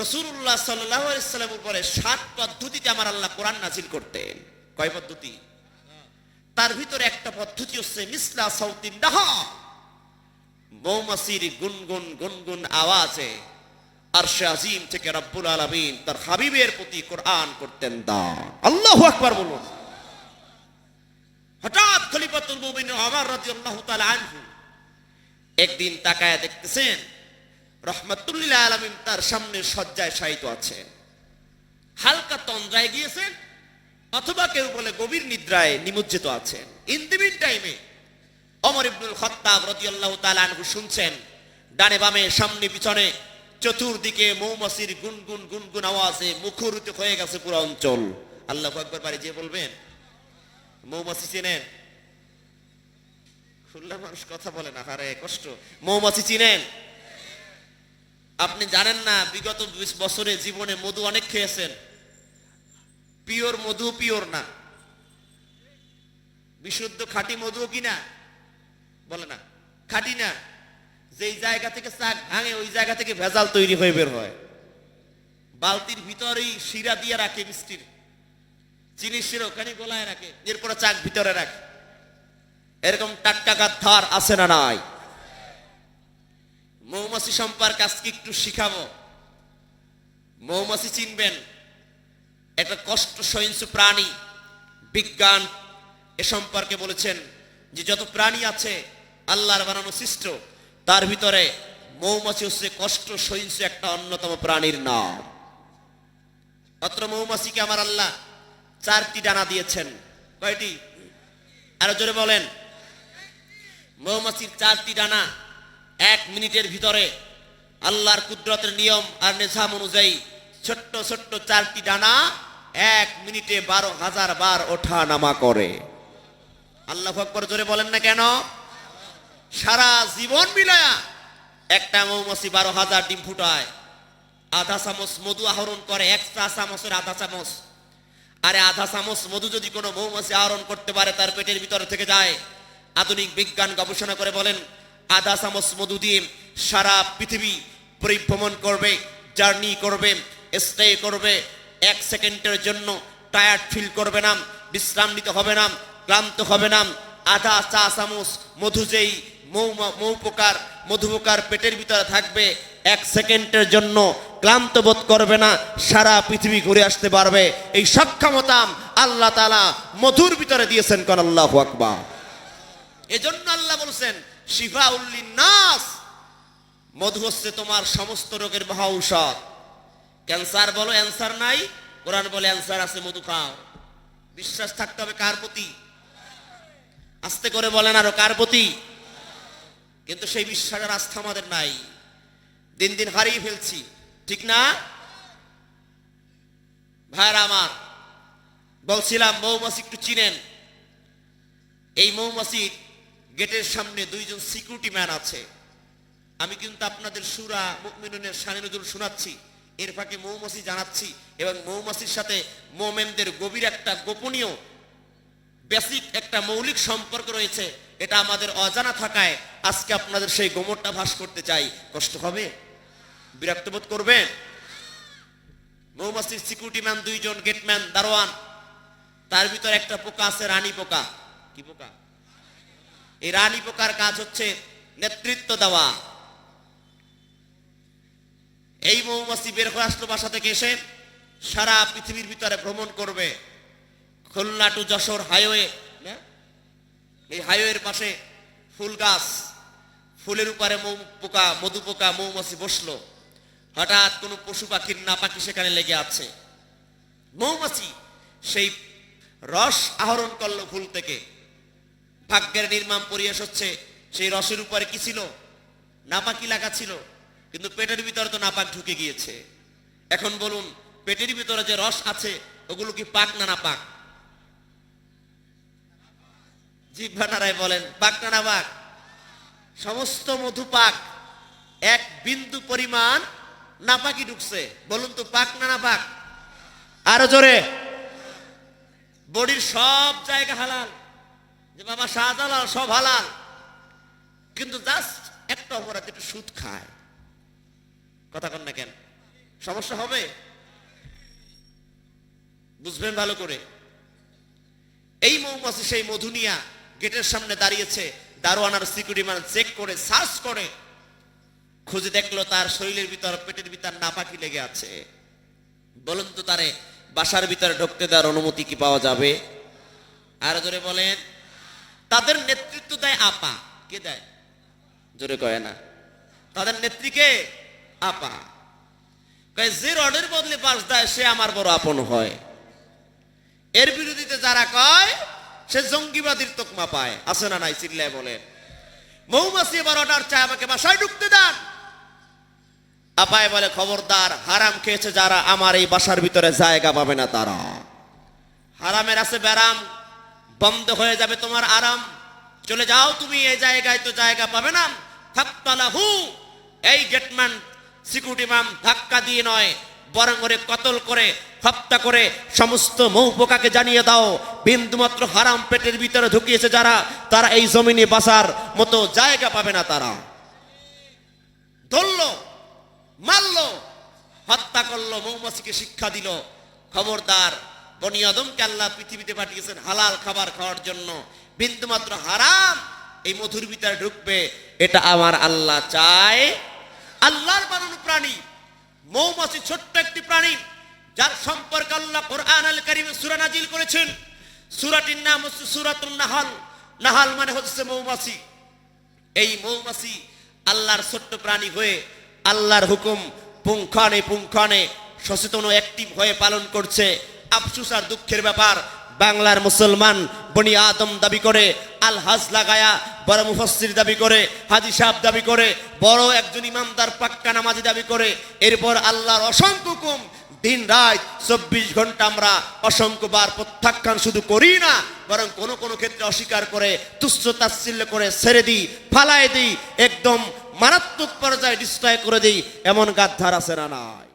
রসুল্লাহ সাল্লামের উপরে সাত পদ্ধতিতে আমার আল্লাহ কোরআন নাজিল করতেন। কয় পদ্ধতি? তার ভিতরে একটা পদ্ধতি হচ্ছে মিসলা সাউতিন ডাহা মৌমাসির গুনগুন গুনগুন আওয়াজে আর সে আজিম থেকে রব্বুল আলমিন তার হাবিবের প্রতি কোরআন করতেন দান আল্লাহ আকবার বলুন। হঠাৎ খলিফাতুল মুমিন আমার রাদিয়াল্লাহু তাআলা আনহু একদিন তাকায় দেখতেছেন রহমাতুল্লিল্লাহ আলমিন তার সামনে শয্যায় শায়িত আছেন হালকা তন্দ্রায় গিয়েছেন অথবা কেউ বলে গভীর নিদ্রায় নিমজ্জিত আছেন ইন দি মিন টাইমে অমর ইবনুল খত্তাব রাদিয়াল্লাহু তাআলা আনহু শুনছেন, ডানে বামে, সামনে পিছনে, চতুর্দিকে মৌমাছির গুনগুন গুনগুন আওয়াজে মুখরিত হয়ে গেছে পুরো অঞ্চল। আল্লাহ একবার বাড়ি যে বলবেন, মৌমাছি চেনেন? খুলনা মানুষ কথা বলে না, হারে কষ্ট। মৌমাছি চিনেন? আপনি জানেন না, বিগত বিশ বছরে জীবনে মধু অনেক খেয়েছেন। পিওর মধু পিওর না। বিশুদ্ধ খাঁটি মধু কি না? বলে না। খাঁটি না। যেই জায়গা থেকে চাক ভাঙে, ওই জায়গা থেকে ভেজাল তৈরি হয়ে বের হয়। বালতির ভিতরেই শিরা দিয়ে রাখে মিষ্টির। চিনি শিরা ওখানে গোলায় রাখে। এরপরে চাক ভিতরে রাখে। এরকম টাটকা ধার আছে না নাই? মৌমাছি সম্পর্কে আজকে একটু শিখাবো। মৌমাছি চিনবেন, একটা কষ্ট সহিংসু প্রাণী, বিজ্ঞান এ সম্পর্কে বলেছেন যে যত প্রাণী আছে, আল্লাহর বানানো সৃষ্ট, তার ভিতরে মৌমাছি হচ্ছে কষ্ট সহিংসু একটা অন্যতম প্রাণীর নাম। অত্র মৌমাছিকে আমার আল্লাহ চারটি ডানা দিয়েছেন। কয়টি? আরও জোরে বলেন। মৌমাছির চারটি ডানা এক মিনিটের ভিতরে আল্লাহর কুদরতের নিয়ম আর নিজাম অনুযায়ী ছোট্ট ছোট্ট চারটি ডানা এক মিনিটে বারো হাজার বার ওঠা নামা করে। আল্লাহ আকবর জোরে বলেন না কেন? সারা জীবন মিলায়া একটা মৌমাছি বারো হাজার ডিম ফুটায়। আধা চামচ মধু আহরণ করে এক্সট্রা চামচের আধা চামচ। আরে আধা চামচ মধু যদি কোনো মৌমাছি আহরণ করতে পারে, তার পেটের ভিতরে থেকে যায়। আধুনিক বিজ্ঞান গবেষণা করে বলেন আধা চামচ, মধু দিয়ে সারা পৃথিবী পরিভ্রমণ করবে, জার্নি করবে স্টে করবে। এক সেকেন্ডের জন্য টায়ার্ড ফিল করবে না বিশ্রাম নিতে হবে না, ক্লান্ত হবে না। আধা চা, চামচ, মধু যেই মৌ মৌ পোকার মধু পোকার পেটের ভিতরে থাকবে, এক সেকেন্ডের জন্য ক্লান্ত বোধ করবে না, সারা পৃথিবী ঘুরে আসতে পারবে। এই সক্ষমতা আল্লাহ তালা মধুর ভিতরে দিয়েছেন, কন আল্লাহ আকবার। এজন্য আল্লাহ বলছেন শিফা নাস মধু হচ্ছে তোমার সমস্ত রোগের মহা ঔষধ। ক্যান্সার বলো, অ্যান্সার নাই। কোরআন বলে, অ্যান্সার আছে, মধু খাও। বিশ্বাস থাকতে হবে কার প্রতি? আস্তে করে বলেন আরও, কার প্রতি? কিন্তু সেই বিশ্বাসের আস্থা আমাদের নাই। দিন দিন হারিয়ে ফেলছি। ঠিক না? ভাইরা আমার, বলছিলাম মৌমাছি একটু চিনেন। এই মৌমাছির গেটের সামনে দুইজন সিকিউরিটি ম্যান আছে। আমি কিন্তু আপনাদের সুরা মুকমিনুনের শানে নজরুল শোনাচ্ছি এর ফাঁকে মৌমাছি জানাচ্ছি এবং মৌমাছির সাথে মোমেনদের গভীর একটা গোপনীয় বেসিক একটা মৌলিক সম্পর্ক রয়েছে, এটা আমাদের অজানা থাকায় আজকে আপনাদের সেই গোমরটা ভাস করতে চাই। কষ্ট হবে? বিরক্ত বোধ করবেন? মৌমাছির সিকিউরিটি ম্যান দুইজন গেটম্যান দারোয়ান, তার ভিতর একটা পোকা আছে, রানী পোকা। কি পোকা? এই রানী পোকার কাজ হচ্ছে নেতৃত্ব দেওয়া। এই মৌমাছি বের হয়ে আসলো বাসা থেকে এসে সারা পৃথিবীর ভিতরে ভ্রমণ করবে। Khulna to Jashore highway? এই হাইওয়ের পাশে ফুল গাছ। ফুলের উপরে মৌ পোকা, মধু পোকা, মৌমাছি বসল। হঠাৎ কোনো পশু পাখির না পাখি সেখানে লেগে আছে। মৌমাছি সেই রস আহরণ করল ফুল থেকে। ভাগ্যের নির্মাণ পরিবেশ হচ্ছে, সেই রসের উপরে কি ছিল? নাপাকি লাগা ছিল, কিন্তু পেটের ভিতরে তো নাপাক ঢুকে গিয়েছে। এখন বলুন, পেটের ভিতরে যে রস আছে, ওগুলো কি পাক না নাপাক? জিভানারায় বলেন, পাক না নাপাক? সমস্ত মধু পাক, এক বিন্দু পরিমাণ নাপাকি ঢুকছে। বলুন তো, পাক না নাপাক? আরও জোরে। বডির সব জায়গা হালাল। যে বাবা শাহজালাল সব হালাল কিন্তু জাস্ট একটা অপরাধ একটু সুদ খায়। কথা কন না কেন? সমস্যা হবে? বুঝবেন ভালো করে। এই মৌমাছি সেই মধুনিয়া গেটের সামনে দাঁড়িয়েছে, দারোয়ানার সিকিউরিটি ম্যান চেক করে সার্চ করে। খুঁজে দেখল তার শরীরের ভিতর, পেটের ভিতর নাপাকি লেগে আছে। বলুন তো তারে, বাসার ভিতরে ঢুকতে দেওয়ার অনুমতি কি পাওয়া যাবে? আর জোরে বলেন। তাদের নেতৃত্ব দেয় আপা। কে দেয়? জোরে কয় না। তাদের নেত্রীকে আপা। কয় যে রডের বদলে বাস দেয় সে আমার বড় আপন হয়। এর বিরোধীতে যারা কয় সে জঙ্গিবাদীর তোকমা পায়। আছে না নাই? চিল্লায় বলে মৌমাছি এবার অর্ডার চায় আমাকে বাসায় ঢুকতে দেন। আপায় বলে খবরদার হারাম খেয়েছে যারা আমার এই বাসার ভিতরে জায়গা পাবে না তারা। হারামের আছে ব্যারাম। বন্ধ হয়ে যাবে তোমার আরাম। চলে যাও তুমি এই জায়গায় তো জায়গা পাবে না। থাপ্তালাহু এই গেটম্যান, সিকিউরিটি ম্যাম, ধাক্কা দিয়ে নয়, বরং করে কতল করে, হত্যা করে, সমস্ত মৌপোকাকে জানিয়ে দাও। বিন্দুমাত্র হারাম পেটের ভিতরে ঢুকিয়েছে যারা, তারা এই জমিনে বাসার মতো জায়গা পাবে না তারা। ধরলো, মারলো, হত্যা করল, মৌমাছিকে শিক্ষা দিল। খবরদার বনি আদমকে আল্লাহ পৃথিবীতে পাঠিয়েছেন হালাল খাবার খাওয়ার জন্য। বিন্দুমাত্র হারাম, এই মধুর ভিতরে ঢুকবে। এটা আমার আল্লাহ চায়। আল্লাহর বানানো প্রাণী, মৌমাছি ছোট্ট একটি প্রাণী, যার সম্পর্কে আল্লাহ কোরআন আল কারিমে সূরা নাজিল করেছেন। সূরাটির নাম হচ্ছে সূরাতুন নাহাল। নাহাল মানে হচ্ছে মৌমাছি। এই মৌমাছি আল্লাহর ছোট্ট প্রাণী হয়ে আল্লাহর হুকুম পুঙ্খানে পুঙ্খানে সচেতন ও অ্যাক্টিভ হয়ে পালন করছে। আফসুস আর দুঃখের ব্যাপার। বাংলার মুসলমান বনি আদম দাবি করে আল হাজ লাগায়া বড় মুফাসসির দাবি করে, হাজি সাহেব দাবি করে, বড় একজন ইমামদার পাক্কা নামাজি দাবি করে। এরপর আল্লাহর অসংখ্য হুকুম, দিন রাত চব্বিশ ঘণ্টা আমরা অসংখ্যবার প্রত্যাখ্যান শুধু করি না, বরং কোনো কোনো ক্ষেত্রে অস্বীকার করে, তুচ্ছ তাচ্ছিল্য করে ছেড়ে দিই, ফালায় দিই, একদম মারাত্মক পর্যায়ে ডিস্ট্রয় করে দিই, এমন গাদ্ধার আছে না নাই।